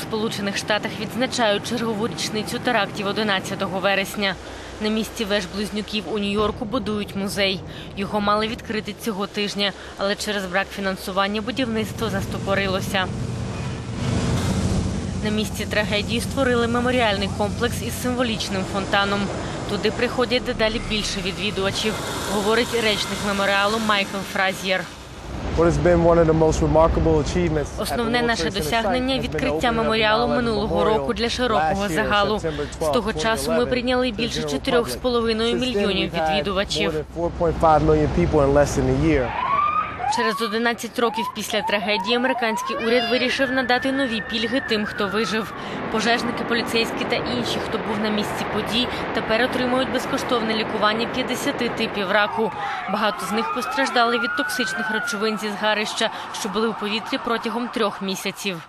Сполучених Штатах відзначають чергову річницю терактів 11 вересня. На місці веж близнюків у Нью-Йорку будують музей. Його мали відкрити цього тижня, але через брак фінансування будівництво застопорилося. На місці трагедії створили меморіальний комплекс із символічним фонтаном. Туди приходять дедалі більше відвідувачів, говорить речник меморіалу Майкл Фразієр. Основне наше досягнення відкриття меморіалу минулого року для широкого загалу. З того часу ми прийняли більше 4,5 мільйонів відвідувачів. Через 11 років після трагедії американський уряд вирішив надати нові пільги тим, хто вижив. Пожежники, поліцейські та інші, хто був на місці подій, тепер отримують безкоштовне лікування 50 типів раку. Багато з них постраждали від токсичних речовин зі згарища, що були у повітрі протягом трьох місяців.